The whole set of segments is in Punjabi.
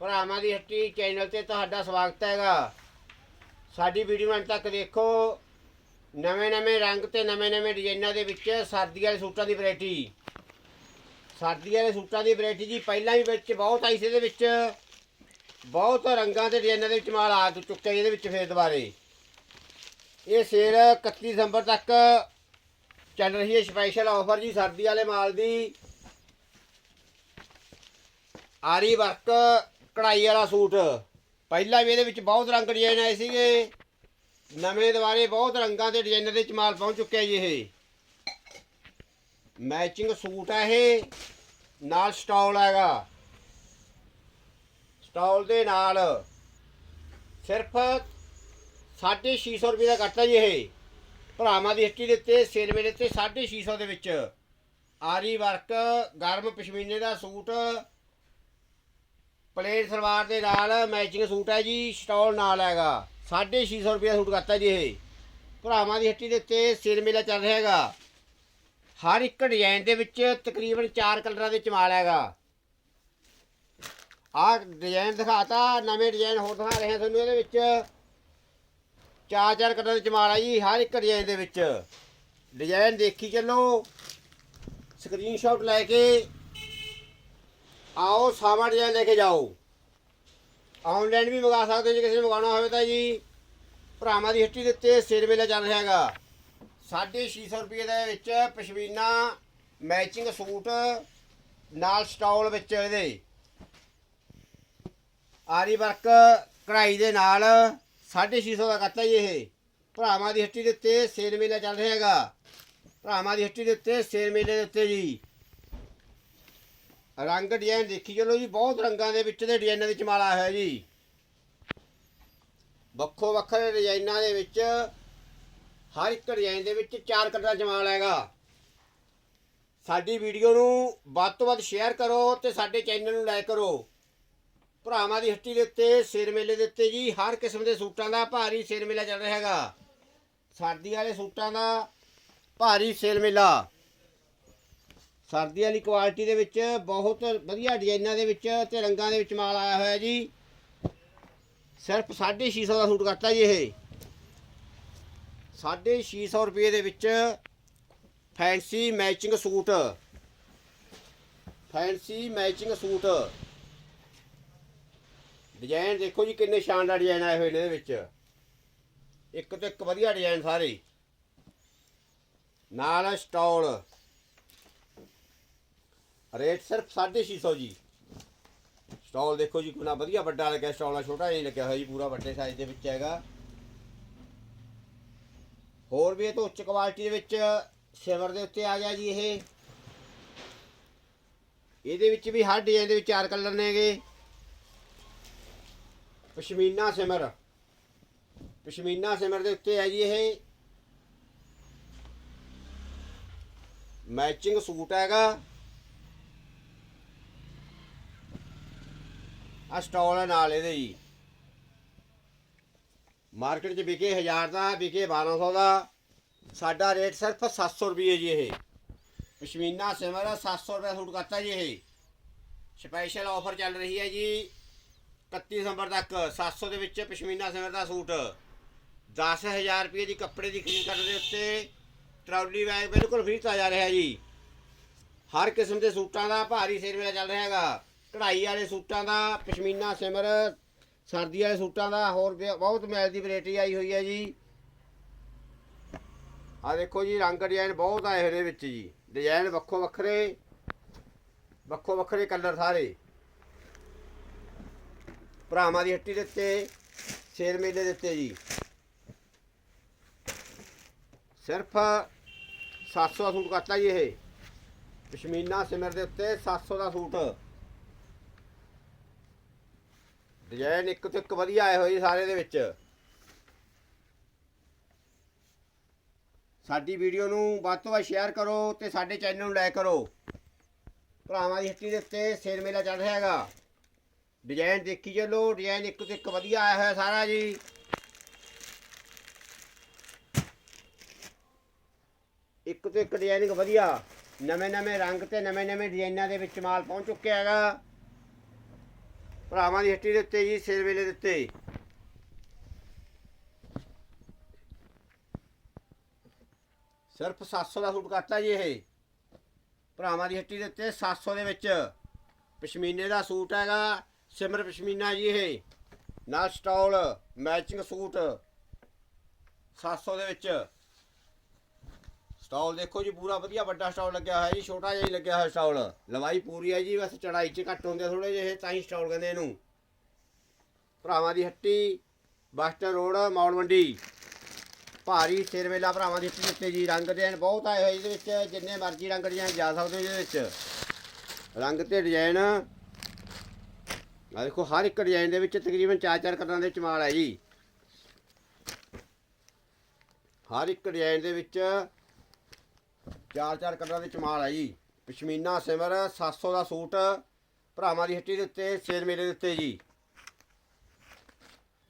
ਭਰਾਵਾਂ ਦੀ ਹੱਟੀ ਚੈਨਲ ਤੇ ਤੁਹਾਡਾ ਸਵਾਗਤ ਹੈਗਾ। ਸਾਡੀ ਵੀਡੀਓ ਅੰਤ ਤੱਕ ਦੇਖੋ। ਨਵੇਂ ਨਵੇਂ ਰੰਗ ਤੇ ਨਵੇਂ ਨਵੇਂ ਡਿਜ਼ਾਈਨਾਂ ਦੇ ਵਿੱਚ ਸਰਦੀ ਵਾਲੇ ਸੂਟਾਂ ਦੀ ਵੈਰਾਈਟੀ। ਸਰਦੀ ਵਾਲੇ ਸੂਟਾਂ ਦੀ ਵੈਰਾਈਟੀ ਜੀ ਪਹਿਲਾਂ ਵੀ ਵਿੱਚ ਬਹੁਤ ਆਈ ਸੀ ਇਹਦੇ ਵਿੱਚ। ਬਹੁਤ ਰੰਗਾਂ ਤੇ ਡਿਜ਼ਾਈਨਾਂ ਦੇ ਵਿੱਚ ਮਾਲ ਆ ਚੁੱਕਿਆ ਜੀ ਇਹਦੇ ਵਿੱਚ ਫੇਰ ਦੁਬਾਰੇ। ਇਹ ਸੇਲ 31 ਦਸੰਬਰ ਤੱਕ ਚੱਲ ਰਹੀ ਹੈ ਸਪੈਸ਼ਲ ਆਫਰ ਜੀ ਸਰਦੀ ਵਾਲੇ ਮਾਲ ਦੀ। ਆਰੀ ਵਰਕ ਕਢਾਈ ਵਾਲਾ ਸੂਟ। ਪਹਿਲਾਂ ਵੀ ਇਹਦੇ ਵਿੱਚ ਬਹੁਤ ਰੰਗ ਡਿਜ਼ਾਈਨ ਆਏ ਸੀਗੇ। ਨਵੇਂ ਦੁਆਰੇ ਬਹੁਤ ਰੰਗਾਂ ਦੇ ਡਿਜ਼ਾਈਨਾਂ ਦੇ ਚਮਾਲ ਪਹੁੰਚ ਚੁੱਕਿਆ ਜੀ ਇਹ। ਮੈਚਿੰਗ ਸੂਟ ਹੈ ਇਹ। ਨਾਲ ਸਟਾਲ ਹੈਗਾ। ਸਟਾਲ ਦੇ ਨਾਲ ਸਿਰਫ 650 ਰੁਪਏ ਦਾ ਕੱਟਾ ਜੀ ਇਹ। ਭਰਾਵਾਂ ਦੀ ਹਿੱਟੀ ਦੇ ਉੱਤੇ, ਸੇਲਵੇ ਦੇ ਉੱਤੇ 650 ਦੇ ਵਿੱਚ। ਆਰੀ ਵਰਕ, ਗਰਮ ਪਸ਼ਮੀਨੇ ਦਾ ਸੂਟ ਪਲੇਟ ਸਲਵਾਰ ਦੇ ਨਾਲ ਮੈਚਿੰਗ ਸੂਟ ਹੈ ਜੀ, ਸਟਾਲ ਨਾਲ ਹੈਗਾ। 650 ਰੁਪਏ ਦਾ ਸੂਟ ਕਰਤਾ ਜੀ ਇਹ। ਭਰਾਵਾਂ ਦੀ ਹੱਟੀ ਦੇ ਉੱਤੇ ਸੇਲ ਮੇਲਾ ਚੱਲ ਰਿਹਾ ਹੈਗਾ। ਹਰ ਇੱਕ ਡਿਜ਼ਾਈਨ ਦੇ ਵਿੱਚ ਤਕਰੀਬਨ 4 ਕਲਰਾਂ ਦੇ ਚਮਾਲ ਹੈਗਾ। ਆਹ ਡਿਜ਼ਾਈਨ ਦਿਖਾਤਾ, ਨਵੇਂ ਡਿਜ਼ਾਈਨ ਹੋਰ ਦਿਖਾ ਰਹੇ ਹਾਂ ਤੁਹਾਨੂੰ ਇਹਦੇ ਵਿੱਚ। ਚਾਰ ਚਾਰ ਕਲਰਾਂ ਦੇ ਚਮਾਲ ਆ ਜੀ, ਹਰ ਇੱਕ ਡਿਜ਼ਾਈਨ ਦੇ ਵਿੱਚ। ਡਿਜ਼ਾਈਨ ਦੇਖੀ ਚੱਲੋ। ਸਕਰੀਨਸ਼ਾਟ ਲੈ ਕੇ ਆਓ ਸਾਵਾ ਡਿਜ਼ਾਈਨ ਲੈ ਕੇ ਜਾਓ। ਆਨਲਾਈਨ ਵੀ ਮੰਗਾ ਸਕਦੇ ਜੇ ਕਿਸੇ ਨੇ ਮੰਗਾਉਣਾ ਹੋਵੇ ਤਾਂ ਜੀ। ਭਰਾਵਾਂ ਦੀ ਹੱਟੀ ਦੇ ਉੱਤੇ ਸੇਲ ਮੇਲਾ ਚੱਲ ਰਿਹਾ ਹੈਗਾ। 650 ਰੁਪਏ ਦੇ ਵਿੱਚ ਪਸ਼ਮੀਨਾ ਮੈਚਿੰਗ ਸੂਟ ਨਾਲ ਸਟਾਲ ਵਿੱਚ ਇਹਦੇ। ਆਰੀ ਵਰਕ ਕਢਾਈ ਦੇ ਨਾਲ 650 ਦਾ ਕਰਤਾ ਜੀ ਇਹ। ਭਰਾਵਾਂ ਦੀ ਹੱਟੀ ਦੇ ਉੱਤੇ ਸੇਲ ਮੇਲਾ ਚੱਲ ਰਿਹਾ ਹੈਗਾ। ਭਰਾਵਾਂ ਦੀ ਹੱਟੀ ਦੇ ਉੱਤੇ ਸੇਲ ਮੇਲੇ ਦੇ ਉੱਤੇ ਜੀ। ਰੰਗ ਡਿਜ਼ਾਈਨ ਦੇਖੀ ਚਲੋ ਜੀ, ਬਹੁਤ ਰੰਗਾਂ ਦੇ ਵਿੱਚ ਦੇ ਡਿਜ਼ਾਈਨਾਂ ਵਿੱਚ ਮਾਲ ਆਇਆ ਜੀ। ਵੱਖੋ ਵੱਖਰੇ ਡਿਜ਼ਾਈਨਾਂ ਦੇ ਵਿੱਚ ਹਰ ਇੱਕ ਡਿਜ਼ਾਈਨ ਦੇ ਵਿੱਚ ਚਾਰ ਕਲਰਾਂ ਜਮਾਲ ਹੈਗਾ। ਸਾਡੀ ਵੀਡੀਓ ਨੂੰ ਵੱਧ ਤੋਂ ਵੱਧ ਸ਼ੇਅਰ ਕਰੋ ਤੇ ਸਾਡੇ ਚੈਨਲ ਨੂੰ ਲਾਈਕ ਕਰੋ। ਭਰਾਵਾਂ ਦੀ ਹੱਟੀ ਦੇ ਉੱਤੇ, ਸਿਰ ਮੇਲੇ ਦੇ ਉੱਤੇ ਜੀ, ਹਰ ਕਿਸਮ ਦੇ ਸੂਟਾਂ ਦਾ ਭਾਰੀ ਸਿਰ ਮੇਲਾ ਚੱਲ ਰਿਹਾ ਹੈਗਾ। ਸਰਦੀ ਵਾਲੇ ਸੂਟਾਂ ਦਾ ਭਾਰੀ ਸੇਲ ਮੇਲਾ। ਸਰਦੀ ਵਾਲੀ ਕੁਆਲਿਟੀ ਦੇ ਵਿੱਚ ਬਹੁਤ ਵਧੀਆ ਡਿਜ਼ਾਈਨਾਂ ਦੇ ਵਿੱਚ ਤੇ ਰੰਗਾਂ ਦੇ ਵਿੱਚ ਮਾਲ ਆਇਆ ਹੋਇਆ ਜੀ। ਸਿਰਫ 650 ਦਾ ਸੂਟ ਕਰਤਾ ਜੀ ਇਹ। 650 ਰੁਪਏ ਦੇ ਵਿੱਚ fancy matching suit. Fancy matching suit. Design ਦੇਖੋ ਜੀ ਕਿੰਨੇ ਸ਼ਾਨਦਾਰ ਡਿਜ਼ਾਈਨ ਆਏ ਹੋਏ ਨੇ ਇਹਦੇ ਵਿੱਚ। ਇੱਕ ਤੋਂ ਇੱਕ ਵਧੀਆ ਡਿਜ਼ਾਈਨ ਸਾਰੇ। ਨਾਲ ਸਟਾਲ। ਰੇਟ ਸਿਰਫ 650 ਜੀ। ਸਟਾਲ ਦੇਖੋ ਜੀ, ਕਿੰਨਾ ਵਧੀਆ ਵੱਡਾ ਲੱਗਿਆ, ਸਟਾਲ ਨਾਲ ਛੋਟਾ ਨਹੀਂ ਲੱਗਿਆ ਹੋਇਆ ਜੀ, ਪੂਰਾ ਵੱਡੇ ਸਾਈਜ਼ ਦੇ ਵਿੱਚ ਹੈਗਾ। ਹੋਰ ਵੀ ਇਹ ਤੋਂ ਉੱਚ ਕੁਆਲਿਟੀ ਦੇ ਵਿੱਚ ਸਿਵਰ ਦੇ ਉੱਤੇ ਆ ਗਿਆ ਜੀ ਇਹ। ਇਹਦੇ ਵਿੱਚ ਵੀ ਹਰ ਡਿਜ਼ਾਈਨ ਦੇ ਵਿੱਚ ਚਾਰ ਕਲਰ ਨੇਗੇ ਪਸ਼ਮੀਨਾ ਸਿਮਰ। ਪਸ਼ਮੀਨਾ ਸਿਮਰ ਦੇ ਉੱਤੇ ਹੈ ਜੀ ਇਹ। ਮੈਚਿੰਗ ਸੂਟ ਹੈਗਾ। ਆ ਸਟਾਲ ਹੈ ਨਾਲ ਇਹਦੇ ਜੀ। ਮਾਰਕੀਟ 'ਚ ਵਿਕੇ 1000 ਦਾ, ਵਿਕੇ 1200 ਦਾ। ਸਾਡਾ ਰੇਟ ਸਿਰਫ 700 ਰੁਪਏ ਜੀ ਇਹ। ਪਸ਼ਮੀਨਾ ਸਿਮਰ 700 ਰੁਪਏ ਸੂਟ ਕਰਤਾ ਜੀ ਇਹ। ਸਪੈਸ਼ਲ ਆਫਰ ਚੱਲ ਰਹੀ ਹੈ ਜੀ 31 ਦਸੰਬਰ ਤੱਕ 700 ਦੇ ਵਿੱਚ ਪਸ਼ਮੀਨਾ ਸਿਮਰ ਦਾ ਸੂਟ। 10000 ਰੁਪਏ ਦੀ ਕੱਪੜੇ ਦੀ ਖਰੀਦ ਕਰਨ ਦੇ ਉੱਤੇ ਟਰਾਲੀ ਬੈਗ ਬਿਲਕੁਲ ਫ੍ਰੀ ਦਿੱਤਾ ਜਾ ਰਿਹਾ ਜੀ। ਹਰ ਕਿਸਮ ਦੇ ਸੂਟਾਂ ਦਾ ਭਾਰੀ ਸੇਲ ਮੇਲਾ ਚੱਲ ਰਿਹਾ ਹੈਗਾ। ਕਢਾਈ ਵਾਲੇ ਸੂਟਾਂ ਦਾ, ਪਸ਼ਮੀਨਾ ਸਿਮਰ, ਸਰਦੀ ਵਾਲੇ ਸੂਟਾਂ ਦਾ, ਹੋਰ ਬਹੁਤ ਮੈਚ ਦੀ ਵੈਰਾਈਟੀ ਆਈ ਹੋਈ ਹੈ ਜੀ। ਆ ਦੇਖੋ ਜੀ, ਰੰਗ ਡਿਜ਼ਾਈਨ ਬਹੁਤ ਆਏ ਹੋਏ ਨੇ ਵਿੱਚ ਜੀ। ਡਿਜ਼ਾਈਨ ਵੱਖੋ ਵੱਖਰੇ ਵੱਖੋ ਵੱਖਰੇ ਕਲਰ ਸਾਰੇ। ਭਰਾਵਾਂ ਦੀ ਹੱਟੀ ਦੇ ਉੱਤੇ ਸ਼ੇਰ ਮੇਲੇ ਦੇ ਉੱਤੇ ਜੀ। ਸਿਰਫ 700 ਦਾ ਸੂਟ ਕਰਤਾ ਜੀ ਇਹ। ਪਸ਼ਮੀਨਾ ਸਿਮਰ ਦੇ ਉੱਤੇ 700 ਦਾ ਸੂਟ। ਡਿਜ਼ਾਈਨ ਇੱਕ ਤੋਂ ਇੱਕ ਵਧੀਆ ਆਏ ਹੋਏ ਜੀ ਸਾਰੇ ਦੇ ਵਿੱਚ। ਸਾਡੀ ਵੀਡੀਓ ਨੂੰ ਵੱਧ ਤੋਂ ਵੱਧ ਸ਼ੇਅਰ ਕਰੋ ਤੇ ਸਾਡੇ ਚੈਨਲ ਨੂੰ ਲਾਈਕ ਕਰੋ। ਭਰਾਵਾਂ ਦੀ ਹੱਟੀ ਦੇ ਉੱਤੇ ਸੇਲ ਮੇਲਾ ਚੱਲ ਰਿਹਾ ਹੈਗਾ। ਡਿਜ਼ਾਈਨ ਦੇਖੀ ਚੱਲੋ ਡਿਜ਼ਾਈਨ ਇੱਕ ਤੋਂ ਇੱਕ ਵਧੀਆ ਆਇਆ ਹੋਇਆ ਸਾਰਾ ਜੀ। ਇੱਕ ਤੋਂ ਇੱਕ ਡਿਜ਼ਾਈਨਿੰਗ ਵਧੀਆ। ਨਵੇਂ ਨਵੇਂ ਰੰਗ ਤੇ ਨਵੇਂ ਨਵੇਂ ਡਿਜ਼ਾਈਨਾਂ ਦੇ ਵਿੱਚ ਮਾਲ ਪਹੁੰਚ ਚੁੱਕਿਆ ਹੈਗਾ। ਭਰਾਵਾਂ ਦੀ ਹੱਟੀ ਦੇ ਉੱਤੇ ਜੀ, ਸਿਰ ਵੇਲੇ ਦੇ ਉੱਤੇ। ਸਿਰਫ 700 ਦਾ ਸੂਟ ਕਰਤਾ ਜੀ ਇਹ। ਭਰਾਵਾਂ ਦੀ ਹੱਟੀ ਦੇ ਉੱਤੇ 700 ਦੇ ਵਿੱਚ। ਪਸ਼ਮੀਨੇ ਦਾ ਸੂਟ ਹੈਗਾ, ਸਿਮਰ ਪਸ਼ਮੀਨਾ ਜੀ ਇਹ। ਨਾਲ ਸਟਾਲ, ਮੈਚਿੰਗ ਸੂਟ। 700 ਦੇ ਵਿੱਚ। ਸਟਾਲ ਦੇਖੋ ਜੀ, ਪੂਰਾ ਵਧੀਆ ਵੱਡਾ ਸਟਾਲ ਲੱਗਿਆ ਹੋਇਆ ਜੀ, ਛੋਟਾ ਜਿਹਾ ਹੀ ਲੱਗਿਆ ਹੋਇਆ ਸਟਾਲ। ਲਵਾਈ ਪੂਰੀ ਹੈ ਜੀ, ਬਸ ਚੜਾਈ 'ਚ ਘੱਟ ਹੁੰਦੇ ਥੋੜੇ ਜਿਹੇ, ਤਾਂ ਹੀ ਸਟਾਲ ਕਹਿੰਦੇ ਇਹਨੂੰ। ਭਰਾਵਾਂ ਦੀ ਹੱਟੀ, ਬਸਟਰ ਰੋਡ, ਮੌੜ ਮੰਡੀ। ਭਾਰੀ ਸਿਰ ਵੇਲਾ ਭਰਾਵਾਂ ਦੀ ਹੱਟੀ ਉੱਤੇ ਜੀ, ਰੰਗ ਡਿਜ਼ਾਈਨ ਬਹੁਤ ਆਏ ਹੋਏ ਇਹਦੇ ਵਿੱਚ, ਜਿੰਨੇ ਮਰਜ਼ੀ ਰੰਗ ਡਿਜ਼ਾਈਨ ਜਾ ਸਕਦੇ ਹੋ ਇਹਦੇ ਵਿੱਚ। ਰੰਗ ਤੇ ਡਿਜ਼ਾਈਨ ਆ ਦੇਖੋ, ਹਰ ਇੱਕ ਡਿਜ਼ਾਈਨ ਦੇ ਵਿੱਚ ਤਕਰੀਬਨ 4-4 ਕਲਰਾਂ ਦੇ ਚਮਾਲ ਹੈ ਜੀ। ਹਰ ਇੱਕ ਡਿਜ਼ਾਈਨ ਦੇ ਵਿੱਚ ਚਾਰ ਚਾਰ ਕਲਰਾਂ ਦੇ ਚਮਾਲ ਹੈ ਜੀ। ਪਸ਼ਮੀਨਾ ਸਿਮਰ 700 ਦਾ ਸੂਟ, ਭਰਾਵਾਂ ਦੀ ਹੱਟੀ ਦੇ ਉੱਤੇ, ਸੇਲ ਮੇਲੇ ਦੇ ਉੱਤੇ ਜੀ।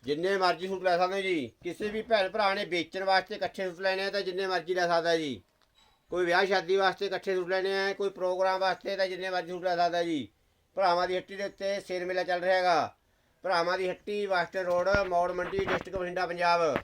ਜਿੰਨੇ ਮਰਜ਼ੀ ਸੂਟ ਲੈ ਸਕਦੇ ਜੀ। ਕਿਸੇ ਵੀ ਭੈਣ ਭਰਾ ਨੇ ਵੇਚਣ ਵਾਸਤੇ ਇਕੱਠੇ ਸੂਟ ਲੈਣੇ ਆ ਤਾਂ ਜਿੰਨੇ ਮਰਜ਼ੀ ਲੈ ਸਕਦਾ ਜੀ। ਕੋਈ ਵਿਆਹ ਸ਼ਾਦੀ ਵਾਸਤੇ ਇਕੱਠੇ ਸੂਟ ਲੈਣੇ ਆ, ਕੋਈ ਪ੍ਰੋਗਰਾਮ ਵਾਸਤੇ ਤਾਂ ਜਿੰਨੇ ਮਰਜ਼ੀ ਸੂਟ ਲੈ ਸਕਦਾ ਜੀ। ਭਰਾਵਾਂ ਦੀ ਹੱਟੀ ਦੇ ਉੱਤੇ ਸੇਲ ਮੇਲਾ ਚੱਲ ਰਿਹਾ ਹੈਗਾ। ਭਰਾਵਾਂ ਦੀ ਹੱਟੀ, ਵਾਸਟਰ ਰੋਡ, ਮੌੜ ਮੰਡੀ, ਡਿਸਟ੍ਰਿਕਟ ਬਠਿੰਡਾ, ਪੰਜਾਬ।